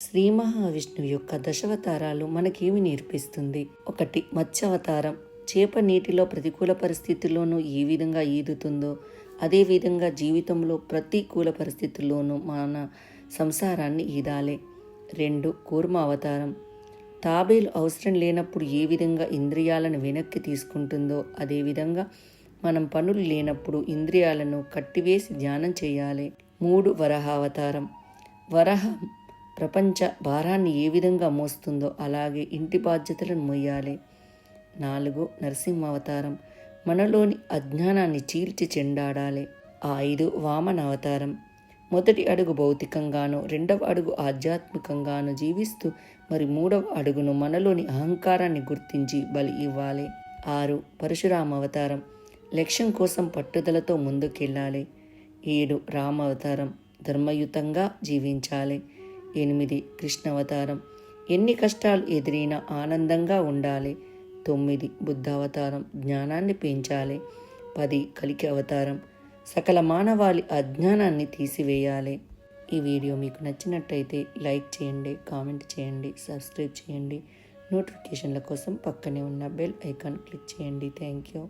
శ్రీ మహావిష్ణువు యొక్క దశవతారాలు మనకేమి నేర్పిస్తుంది? ఒకటి మత్స్యావతారం. చేప నీటిలో ప్రతికూల పరిస్థితుల్లోనూ ఏ విధంగా ఈదుతుందో అదేవిధంగా జీవితంలో ప్రతికూల పరిస్థితుల్లోనూ మన సంసారాన్ని ఈదాలి. రెండు కూర్మ అవతారం. తాబేలు అవసరం లేనప్పుడు ఏ విధంగా ఇంద్రియాలను వెనక్కి తీసుకుంటుందో అదేవిధంగా మనం పనులు లేనప్పుడు ఇంద్రియాలను కట్టివేసి ధ్యానం చేయాలి. మూడు వరహావతారం వరహం ప్రపంచ భారాన్ని ఏ విధంగా మోస్తుందో అలాగే ఇంటి బాధ్యతలను మోయాలి. నాలుగు నరసింహ అవతారం మనలోని అజ్ఞానాన్ని చీల్చి చెండాడాలి. ఐదు వామన అవతారం మొదటి అడుగు భౌతికంగాను రెండవ అడుగు ఆధ్యాత్మికంగాను జీవిస్తూ మరి మూడవ అడుగును మనలోని అహంకారాన్ని గుర్తించి బలి ఇవ్వాలి. ఆరు పరశురామ అవతారం లక్ష్యం కోసం పట్టుదలతో ముందుకెళ్ళాలి. ఏడు రామ అవతారం ధర్మయుతంగా జీవించాలి. ఎనిమిది కృష్ణ అవతారం ఎన్ని కష్టాలు ఎదిరినా ఆనందంగా ఉండాలి. తొమ్మిది బుద్ధ అవతారం జ్ఞానాన్ని పెంచాలి. పది కలికి అవతారం సకల మానవాళి అజ్ఞానాన్ని తీసివేయాలి. ఈ వీడియో మీకు నచ్చినట్టయితే లైక్ చేయండి కామెంట్ చేయండి సబ్స్క్రైబ్ చేయండి. నోటిఫికేషన్ల కోసం పక్కనే ఉన్న బెల్ ఐకాన్ క్లిక్ చేయండి. Thank you.